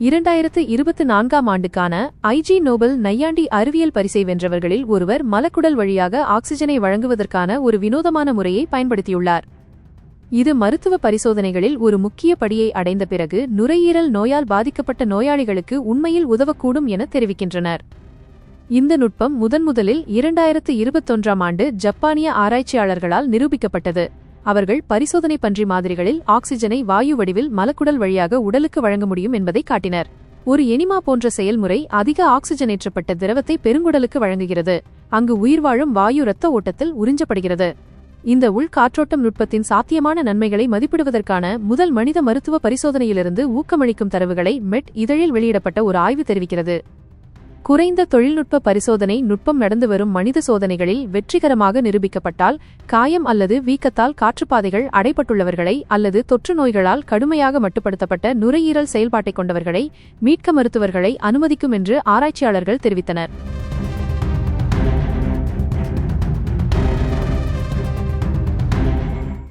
இரண்டாயிரத்து இருபத்து நான்காம் ஆண்டுக்கான ஐஜி நோபல் நையாண்டி அறிவியல் பரிசை வென்றவர்களில் ஒருவர் மலக்குடல் வழியாக ஆக்சிஜனை வழங்குவதற்கான ஒரு வினோதமான முறையை பயன்படுத்தியுள்ளார். இது மருத்துவ பரிசோதனைகளில் ஒரு முக்கிய படியை அடைந்த பிறகு நுரையீரல் நோயால் பாதிக்கப்பட்ட நோயாளிகளுக்கு உண்மையில் உதவக்கூடும் என தெரிவிக்கின்றனர். இந்த நுட்பம் முதன்முதலில் இரண்டாயிரத்து இருபத்தொன்றாம் ஆண்டு ஜப்பானிய ஆராய்ச்சியாளர்களால் நிரூபிக்கப்பட்டது. அவர்கள் பரிசோதனை பன்றி மாதிரிகளில் ஆக்சிஜனை வாயு வடிவில் மலக்குடல் வழியாக உடலுக்கு வழங்க முடியும் என்பதை காட்டினர். ஒரு எனிமா போன்ற செயல்முறை அதிக ஆக்சிஜனேற்றப்பட்ட திரவத்தை பெருங்குடலுக்கு வழங்குகிறது. அங்கு உயிர் வாழும் வாயு இரத்த ஓட்டத்தில் உறிஞ்சப்படுகிறது. இந்த உள் காற்றோட்டம் நுட்பத்தின் சாத்தியமான நன்மைகளை மதிப்பிடுவதற்கான முதல் மனித மருத்துவ பரிசோதனையிலிருந்து ஊக்கமளிக்கும் தரவுகளை மெட் இதழில் வெளியிடப்பட்ட ஒரு ஆய்வு தெரிவிக்கிறது. குறைந்த தொழில்நுட்ப பரிசோதனை நுட்பம் நடந்து வரும் மனித சோதனைகளில் வெற்றிகரமாக நிரூபிக்கப்பட்டால் காயம் அல்லது வீக்கத்தால் காற்றுப்பாதைகள் அடைபட்டுள்ளவர்களை அல்லது தொற்று நோய்களால் கடுமையாக மட்டுப்படுத்தப்பட்ட நுரையீரல் செயல்பாட்டை கொண்டவர்களை மீட்க மருத்துவர்களை அனுமதிக்கும் என்று ஆராய்ச்சியாளர்கள் தெரிவித்தனர்.